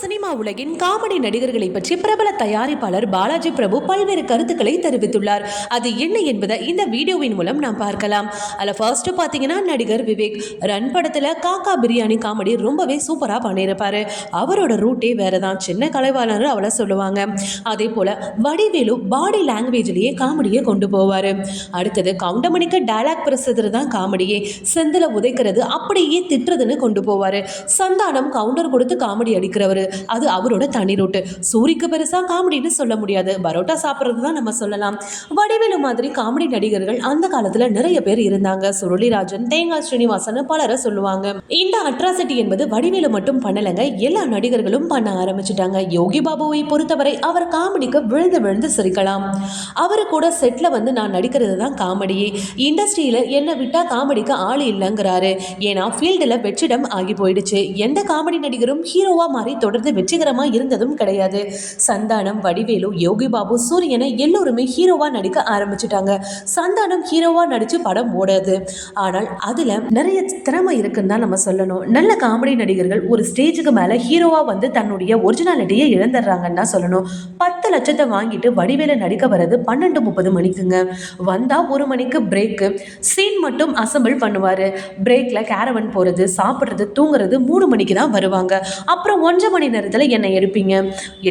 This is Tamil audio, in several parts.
സിനിമ சினிமா உலகின் காமெடி நடிகர்களை பற்றி பிரபல தயாரிப்பாளர் பாலாஜி பிரபு பல்வேறு கருத்துக்களை தெரிவித்துள்ளார். அது என்ன என்பதை இந்த வீடியோவின் மூலம் நாம் பார்க்கலாம். அதில் ஃபர்ஸ்ட் பார்த்தீங்கன்னா நடிகர் விவேக். ரன் படத்தில் காக்கா பிரியாணி காமெடி ரொம்பவே சூப்பராக பண்ணியிருப்பாரு. அவரோட ரூட்டே வேறு தான் சின்ன கலைவாளர் அவளை சொல்லுவாங்க. அதே போல் வடிவேலு பாடி லாங்குவேஜ்லேயே காமெடியை கொண்டு போவார். அடுத்தது கவுண்டமணிக்கு டைலாக் பிரசுறது தான் காமெடியே. செந்தில் உதைக்கிறது அப்படியே திட்டுறதுன்னு கொண்டு போவார். சந்தானம் கவுண்டர் கொடுத்து காமெடி அடிக்கிறவர். அது அவரோட தனி ரூட்டு. சூரிக்கு பெருசாக காமெடின்னு சொல்ல முடியாது. பரோட்டா சாப்பிட்றது தான் நம்ம சொல்லலாம். வடிவேலு மாதிரி காமெடி நடிகர்கள் அந்த காலத்தில் நிறைய பேர் இருந்தாங்க. சுருளிராஜன் தேங்காய் ஸ்ரீனிவாசன் பலரை சொல்லுவாங்க. இந்த அட்ராசிட்டி என்பது வடிவேலு மட்டும் பண்ணலைங்க. எல்லா நடிகர்களும் பண்ண ஆரம்பிச்சிட்டாங்க. யோகி பாபுவை பொறுத்தவரை அவர் காமெடிக்கு விழுந்து விழுந்து சிரிக்கலாம். அவரு கூட செட்டில் வந்து நான் நடிக்கிறது தான் காமெடியே இண்டஸ்ட்ரியில் என்னை விட்டால் காமெடிக்கு ஆள் இல்லைங்கிறாரு. ஏன்னா ஃபீல்டில் வெற்றிடம் ஆகி போயிடுச்சு. எந்த காமெடி நடிகரும் ஹீரோவாக மாறி தொடர்ந்து வெற்றிகரமாக இருந்ததும் கிடையாது. சந்தானம் வடிவேலு யோகி பாபு சூரியனை எல்லோருமே ஹீரோவாக நடிக்க ஆரம்பிச்சிட்டாங்க. சந்தானம் ஹீரோவாக நடித்து படம் ஓடாது. ஆனால் அதில் நிறைய திறமை இருக்குன்னு தான் நம்ம சொல்லணும். நல்ல காமெடி நடிகர்கள் ஒரு ஸ்டேஜுக்கு மேலே ஹீரோவாக வந்து தன்னுடைய ஒரிஜினாலிட்டியை இழந்துடுறாங்கன்னு தான் சொல்லணும். பத்து லட்சத்தை வாங்கிட்டு வடிவேல நடிக்க வர்றது பன்னெண்டு முப்பது மணிக்குங்க. வந்தால் ஒரு மணிக்கு பிரேக்கு சீன் மட்டும் அசம்பிள் பண்ணுவார். பிரேக்கில் கேரவன் போகிறது சாப்பிட்றது தூங்குறது மூணு மணிக்கு தான் வருவாங்க. அப்புறம் ஒன்றரை மணி நேரத்தில் என்னை எடுப்பீங்க.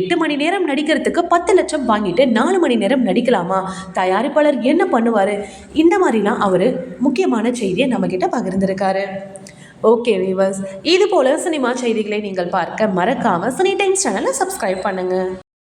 எட்டு மணி நேரம் நடிக்கிறதுக்கு பத்து லட்சம் வாங்கிட்டு நாலு மணி நேரம் நடிக்கலாமா? தயாரிப்பாளர் என்ன பண்ணுவார்? இந்த மாதிரிலாம் அவர் முக்கியமான செய்தியை நம்மக்கிட்ட பகிர்ந்திருக்காரு. ஓகே வீவர்ஸ் இது போல சினிமா செய்திகளை நீங்கள் பார்க்க மறக்காமல் சினி டைம்ஸ் சேனலை சப்ஸ்கிரைப் பண்ணுங்கள்